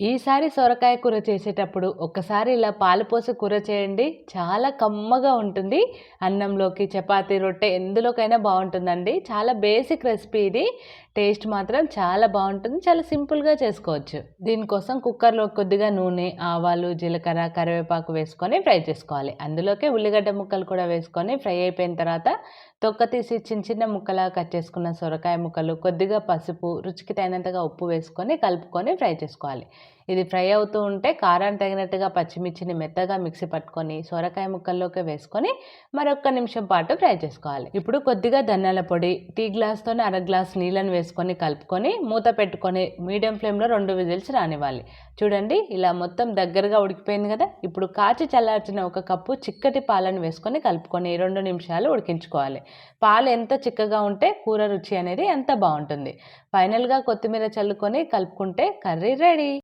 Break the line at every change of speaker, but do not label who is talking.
ఈసారి సొరకాయ కూర చేసేటప్పుడు ఒక్కసారి ఇలా పాలు పోసి కూర చేయండి. చాలా కమ్మగా ఉంటుంది. అన్నంలోకి చపాతీ రొట్టె ఎందులోకైనా బాగుంటుందండి. చాలా బేసిక్ రెసిపీ ఇది. టేస్ట్ మాత్రం చాలా బాగుంటుంది. చాలా సింపుల్గా చేసుకోవచ్చు. దీనికోసం కుక్కర్లో కొద్దిగా నూనె ఆవాలు జీలకర్ర కరివేపాకు వేసుకొని ఫ్రై చేసుకోవాలి. అందులోకి ఉల్లిగడ్డ ముక్కలు కూడా వేసుకొని ఫ్రై అయిపోయిన తర్వాత తొక్క తీసి చిన్న చిన్న ముక్కలా కట్ చేసుకున్న సొరకాయ ముక్కలు కొద్దిగా పసుపు రుచికి తగినంతగా ఉప్పు వేసుకొని కలుపుకొని ఫ్రై చేసుకోవాలి. ఇది ఫ్రై అవుతూ ఉంటే కారాన్ని తగినట్టుగా పచ్చిమిర్చిని మెత్తగా మిక్సీ పట్టుకొని సొరకాయ ముక్కల్లోకి వేసుకొని మరొక నిమిషం పాటు ఫ్రై చేసుకోవాలి. ఇప్పుడు కొద్దిగా ధనియాల పొడి టీ గ్లాస్తోనే అర గ్లాస్ నీళ్ళని వేసుకొని వేసుకొని కలుపుకొని మూత పెట్టుకొని మీడియం ఫ్లేమ్లో రెండు విజిల్స్ రానివ్వాలి. చూడండి ఇలా మొత్తం దగ్గరగా ఉడికిపోయింది కదా? ఇప్పుడు కాచి చల్లార్చిన ఒక కప్పు చిక్కటి పాలను వేసుకొని కలుపుకొని రెండు నిమిషాలు ఉడికించుకోవాలి. పాలు ఎంత చిక్కగా ఉంటే కూర రుచి అనేది ఎంత బాగుంటుంది. ఫైనల్గా కొత్తిమీర చల్లుకొని కలుపుకుంటే కర్రీ రెడీ!